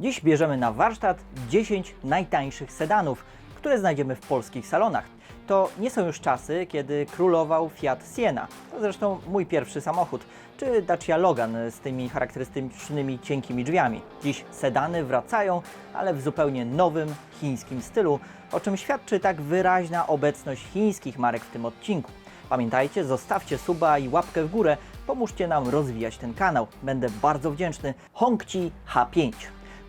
Dziś bierzemy na warsztat 10 najtańszych sedanów, które znajdziemy w polskich salonach. To nie są już czasy, kiedy królował Fiat Siena. To zresztą mój pierwszy samochód, czy Dacia Logan z tymi charakterystycznymi cienkimi drzwiami. Dziś sedany wracają, ale w zupełnie nowym chińskim stylu, o czym świadczy tak wyraźna obecność chińskich marek w tym odcinku. Pamiętajcie, zostawcie suba i łapkę w górę, pomóżcie nam rozwijać ten kanał. Będę bardzo wdzięczny. Hongqi H5.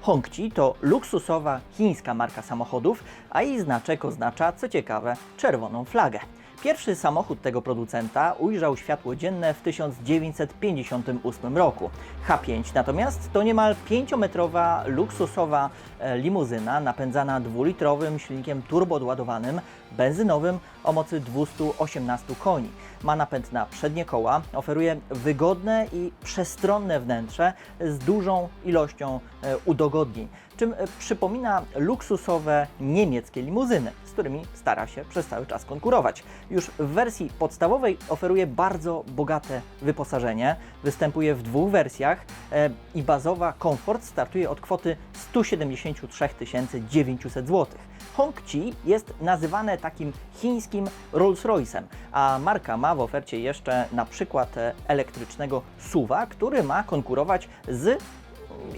Hongqi to luksusowa chińska marka samochodów, a jej znaczek oznacza, co ciekawe, czerwoną flagę. Pierwszy samochód tego producenta ujrzał światło dzienne w 1958 roku. H5 natomiast to niemal 5-metrowa luksusowa e, limuzyna napędzana dwulitrowym silnikiem turboodładowanym, benzynowym o mocy 218 koni. Ma napęd na przednie koła, oferuje wygodne i przestronne wnętrze z dużą ilością e, udogodnień, czym e, przypomina luksusowe niemieckie limuzyny, z którymi stara się przez cały czas konkurować. Już w wersji podstawowej oferuje bardzo bogate wyposażenie, występuje w dwóch wersjach e, i bazowa komfort startuje od kwoty 173 900 zł. Hongqi jest nazywane takim chińskim Rolls-Royce'em, a marka ma w ofercie jeszcze na przykład elektrycznego SUV-a, który ma konkurować z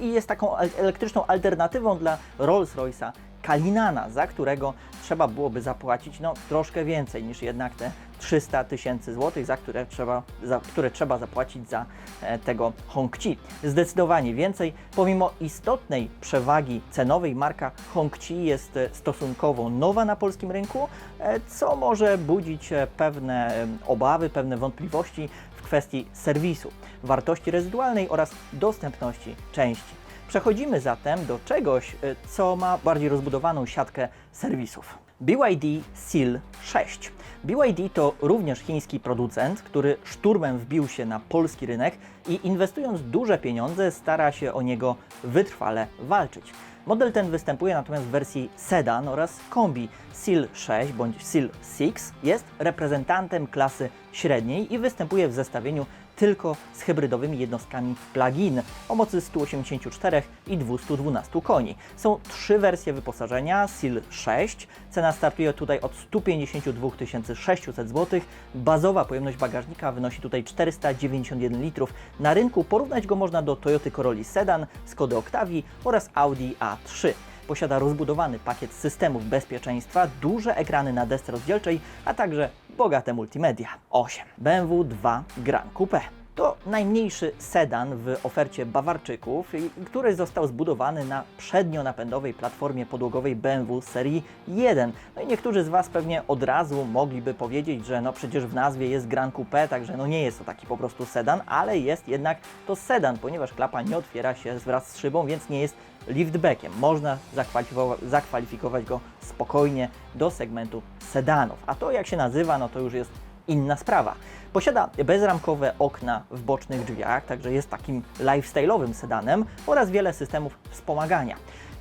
i jest taką el- elektryczną alternatywą dla Rolls-Royce'a Kalinana, za którego trzeba byłoby zapłacić no, troszkę więcej niż jednak te 300 tysięcy złotych, za które trzeba, za które trzeba zapłacić za e, tego Hongqi. Zdecydowanie więcej. Pomimo istotnej przewagi cenowej, marka Hongqi jest e, stosunkowo nowa na polskim rynku, e, co może budzić e, pewne e, obawy, pewne wątpliwości w kwestii serwisu, wartości rezydualnej oraz dostępności części. Przechodzimy zatem do czegoś, y, co ma bardziej rozbudowaną siatkę serwisów. BYD Seal 6. BYD to również chiński producent, który szturmem wbił się na polski rynek i inwestując duże pieniądze stara się o niego wytrwale walczyć. Model ten występuje natomiast w wersji sedan oraz kombi. Seal 6 bądź Seal 6 jest reprezentantem klasy średniej i występuje w zestawieniu tylko z hybrydowymi jednostkami plug-in o mocy 184 i 212 koni. Są trzy wersje wyposażenia Seal 6. Cena startuje tutaj od 152 600 zł. Bazowa pojemność bagażnika wynosi tutaj 491 litrów. Na rynku porównać go można do Toyota Corolla Sedan, Skody Octavii oraz Audi A3. Posiada rozbudowany pakiet systemów bezpieczeństwa, duże ekrany na desce rozdzielczej, a także bogate multimedia. 8. BMW 2 Gran Coupe. To najmniejszy sedan w ofercie Bawarczyków, który został zbudowany na przednionapędowej platformie podłogowej BMW serii 1. No i niektórzy z Was pewnie od razu mogliby powiedzieć, że no przecież w nazwie jest Gran Coupe, także no nie jest to taki po prostu sedan, ale jest jednak to sedan, ponieważ klapa nie otwiera się wraz z szybą, więc nie jest liftbackiem. Można zakwalifikowa- zakwalifikować go spokojnie do segmentu sedanów. A to jak się nazywa, no to już jest inna sprawa. Posiada bezramkowe okna w bocznych drzwiach, także jest takim lifestyle'owym sedanem oraz wiele systemów wspomagania.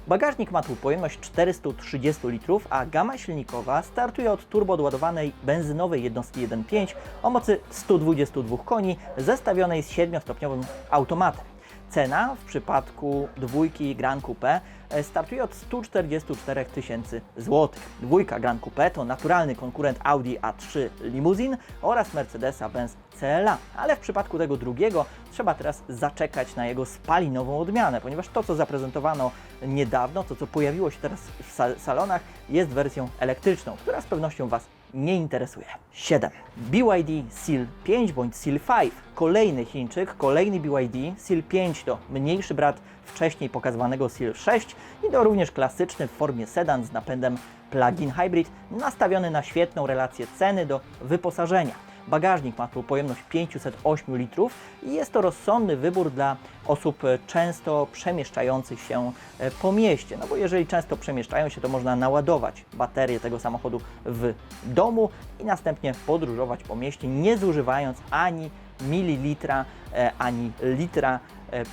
Bagażnik ma tu pojemność 430 litrów, a gama silnikowa startuje od turboodładowanej benzynowej jednostki 1.5 o mocy 122 koni zestawionej z 7-stopniowym automatem. Cena w przypadku dwójki Gran Coupe e, startuje od 144 tysięcy złotych. Dwójka Gran Coupe to naturalny konkurent Audi A3 Limousin oraz Mercedesa-Benz CLA, ale w przypadku tego drugiego trzeba teraz zaczekać na jego spalinową odmianę, ponieważ to, co zaprezentowano niedawno, to, co pojawiło się teraz w sa- salonach, jest wersją elektryczną, która z pewnością Was nie interesuje. 7. BYD Seal 5 bądź Seal 5. Kolejny Chińczyk, kolejny BYD. Seal 5 to mniejszy brat wcześniej pokazywanego Seal 6 i to również klasyczny w formie sedan z napędem plug-in hybrid nastawiony na świetną relację ceny do wyposażenia. Bagażnik ma tu pojemność 508 litrów i jest to rozsądny wybór dla osób e, często przemieszczających się e, po mieście. No bo jeżeli często przemieszczają się, to można naładować baterię tego samochodu w domu i następnie podróżować po mieście, nie zużywając ani mililitra, e, ani litra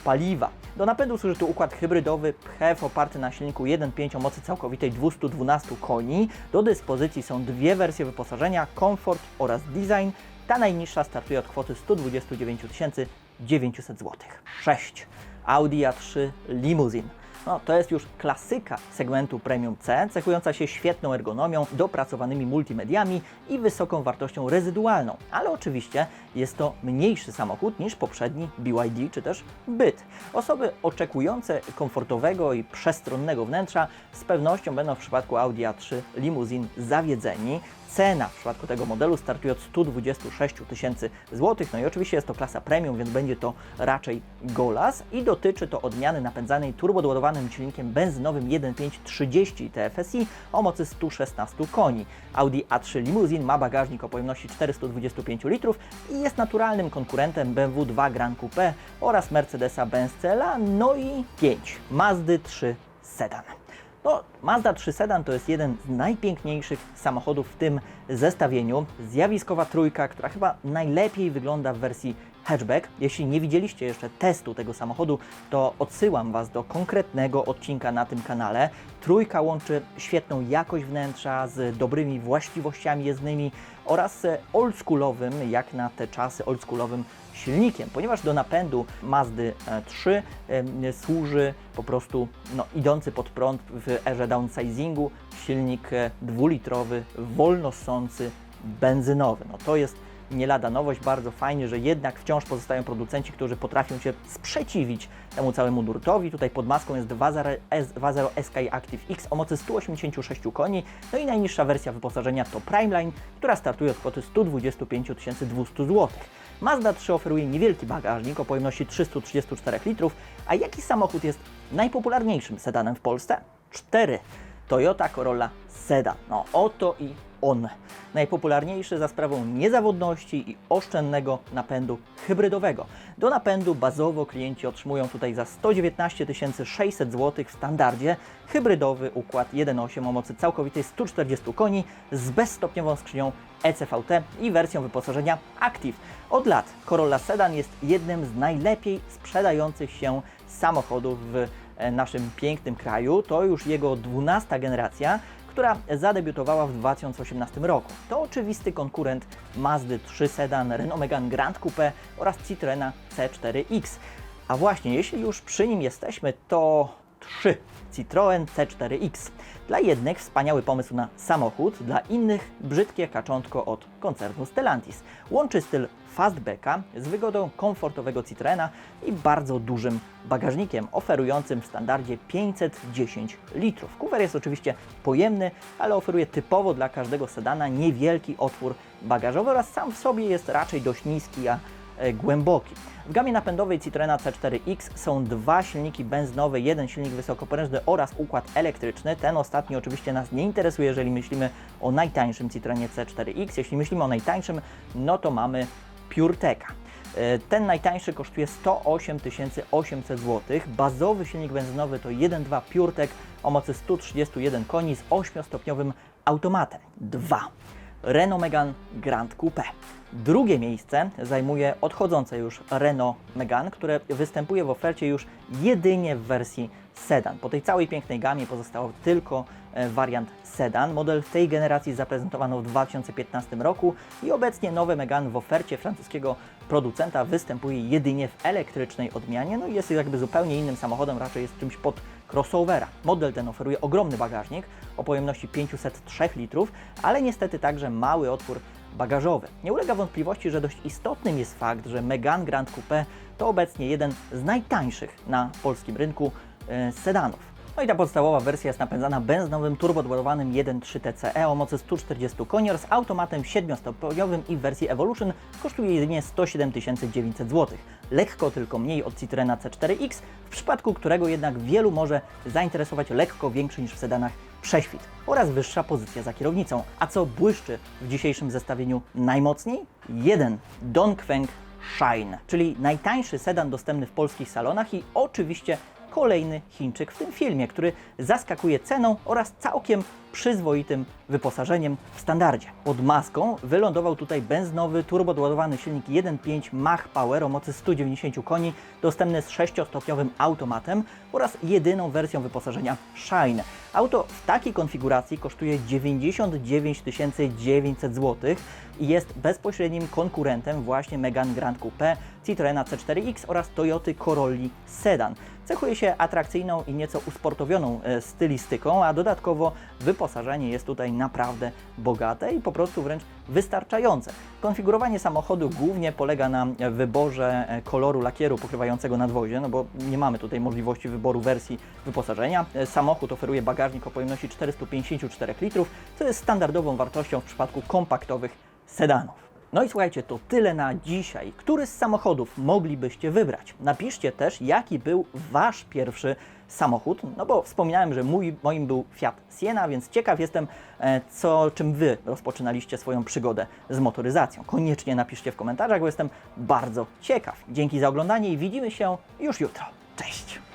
paliwa. Do napędu służy tu układ hybrydowy PHEV oparty na silniku 1.5 o mocy całkowitej 212 koni. Do dyspozycji są dwie wersje wyposażenia, Comfort oraz Design. Ta najniższa startuje od kwoty 129 900 zł. 6. Audi A3 Limousine. No, to jest już klasyka segmentu Premium C, cechująca się świetną ergonomią, dopracowanymi multimediami i wysoką wartością rezydualną. Ale oczywiście jest to mniejszy samochód niż poprzedni BYD czy też Byt. Osoby oczekujące komfortowego i przestronnego wnętrza z pewnością będą w przypadku Audi A3 limuzin zawiedzeni. Cena w przypadku tego modelu startuje od 126 tysięcy złotych. No i oczywiście jest to klasa premium, więc będzie to raczej Golas i dotyczy to odmiany napędzanej turbodoładowanym silnikiem benzynowym 1.5 30 TFSI o mocy 116 koni. Audi A3 Limousine ma bagażnik o pojemności 425 litrów i jest naturalnym konkurentem BMW 2 Grand Coupe oraz Mercedesa Benz CLA, no i 5 Mazdy 3 Sedan. No, Mazda 3 Sedan to jest jeden z najpiękniejszych samochodów w tym zestawieniu. Zjawiskowa trójka, która chyba najlepiej wygląda w wersji hatchback. Jeśli nie widzieliście jeszcze testu tego samochodu, to odsyłam Was do konkretnego odcinka na tym kanale. Trójka łączy świetną jakość wnętrza z dobrymi właściwościami jezdnymi oraz oldschoolowym, jak na te czasy, oldschoolowym silnikiem, ponieważ do napędu Mazdy e, 3 e, służy po prostu no, idący pod prąd w erze downsizingu silnik e, dwulitrowy, wolnosący, benzynowy. No, to jest nie lada nowość, bardzo fajnie, że jednak wciąż pozostają producenci, którzy potrafią się sprzeciwić temu całemu nurtowi. Tutaj pod maską jest 2.0 SK Active X o mocy 186 koni, no i najniższa wersja wyposażenia to Primeline, która startuje od kwoty 125 200 zł. Mazda 3 oferuje niewielki bagażnik o pojemności 334 litrów, a jaki samochód jest najpopularniejszym sedanem w Polsce? 4. Toyota Corolla Sedan. No oto i on. Najpopularniejszy za sprawą niezawodności i oszczędnego napędu hybrydowego. Do napędu bazowo klienci otrzymują tutaj za 119 600 zł w standardzie hybrydowy układ 1.8 o mocy całkowitej 140 koni z bezstopniową skrzynią ECVT i wersją wyposażenia Active. Od lat Corolla Sedan jest jednym z najlepiej sprzedających się samochodów w naszym pięknym kraju. To już jego 12 generacja, która zadebiutowała w 2018 roku. To oczywisty konkurent Mazdy 3 Sedan, Renault Megane Grand Coupe oraz Citroena C4X. A właśnie, jeśli już przy nim jesteśmy, to 3 Citroen C4X. Dla jednych wspaniały pomysł na samochód, dla innych brzydkie kaczątko od koncernu Stellantis. Łączy styl fastbacka z wygodą komfortowego Citroena i bardzo dużym bagażnikiem oferującym w standardzie 510 litrów. Kuwer jest oczywiście pojemny, ale oferuje typowo dla każdego sedana niewielki otwór bagażowy oraz sam w sobie jest raczej dość niski, a głęboki. W gamie napędowej Citroena C4X są dwa silniki benzynowe, jeden silnik wysokoprężny oraz układ elektryczny. Ten ostatni oczywiście nas nie interesuje, jeżeli myślimy o najtańszym Citroenie C4X. Jeśli myślimy o najtańszym, no to mamy PureTecha. E, Ten najtańszy kosztuje 108 800 zł. Bazowy silnik benzynowy to 1.2 PureTech o mocy 131 koni z 8-stopniowym automatem. 2. Renault Megane Grand Coupe. Drugie miejsce zajmuje odchodzące już Renault Megane, które występuje w ofercie już jedynie w wersji sedan. Po tej całej pięknej gamie pozostał tylko e, wariant sedan. Model tej generacji zaprezentowano w 2015 roku i obecnie nowy Megane w ofercie francuskiego producenta występuje jedynie w elektrycznej odmianie, no i jest jakby zupełnie innym samochodem, raczej jest czymś pod crossovera. Model ten oferuje ogromny bagażnik o pojemności 503 litrów, ale niestety także mały otwór bagażowy. Nie ulega wątpliwości, że dość istotnym jest fakt, że Megane Grand Coupe to obecnie jeden z najtańszych na polskim rynku e, sedanów. No i ta podstawowa wersja jest napędzana benzynowym turbodładowanym 1.3 TCE o mocy 140 koni oraz automatem 7-stopniowym i w wersji Evolution kosztuje jedynie 107 900 zł. Lekko tylko mniej od Citroena C4X, w przypadku którego jednak wielu może zainteresować lekko większy niż w sedanach prześwit oraz wyższa pozycja za kierownicą. A co błyszczy w dzisiejszym zestawieniu najmocniej? Jeden Dongfeng Shine, czyli najtańszy sedan dostępny w polskich salonach i oczywiście kolejny Chińczyk w tym filmie, który zaskakuje ceną oraz całkiem przyzwoitym wyposażeniem w standardzie. Pod maską wylądował tutaj benzynowy turbodładowany silnik 1.5 Mach Power o mocy 190 koni, dostępny z 6-stopniowym automatem oraz jedyną wersją wyposażenia Shine. Auto w takiej konfiguracji kosztuje 99 900 zł i jest bezpośrednim konkurentem właśnie Megane Grand Coupe, Citroena C4X oraz Toyoty Corolli Sedan. Cechuje się atrakcyjną i nieco usportowioną e, stylistyką, a dodatkowo wyposażenie jest tutaj naprawdę bogate i po prostu wręcz wystarczające. Konfigurowanie samochodu głównie polega na wyborze e, koloru lakieru pokrywającego nadwozie, no bo nie mamy tutaj możliwości wyboru wersji wyposażenia. E, Samochód oferuje bagażnik o pojemności 454 litrów, co jest standardową wartością w przypadku kompaktowych sedanów. No i słuchajcie, to tyle na dzisiaj. Który z samochodów moglibyście wybrać? Napiszcie też, jaki był Wasz pierwszy samochód, no bo wspominałem, że mój, moim był Fiat Siena, więc ciekaw jestem, e, co, czym Wy rozpoczynaliście swoją przygodę z motoryzacją. Koniecznie napiszcie w komentarzach, bo jestem bardzo ciekaw. Dzięki za oglądanie i widzimy się już jutro. Cześć!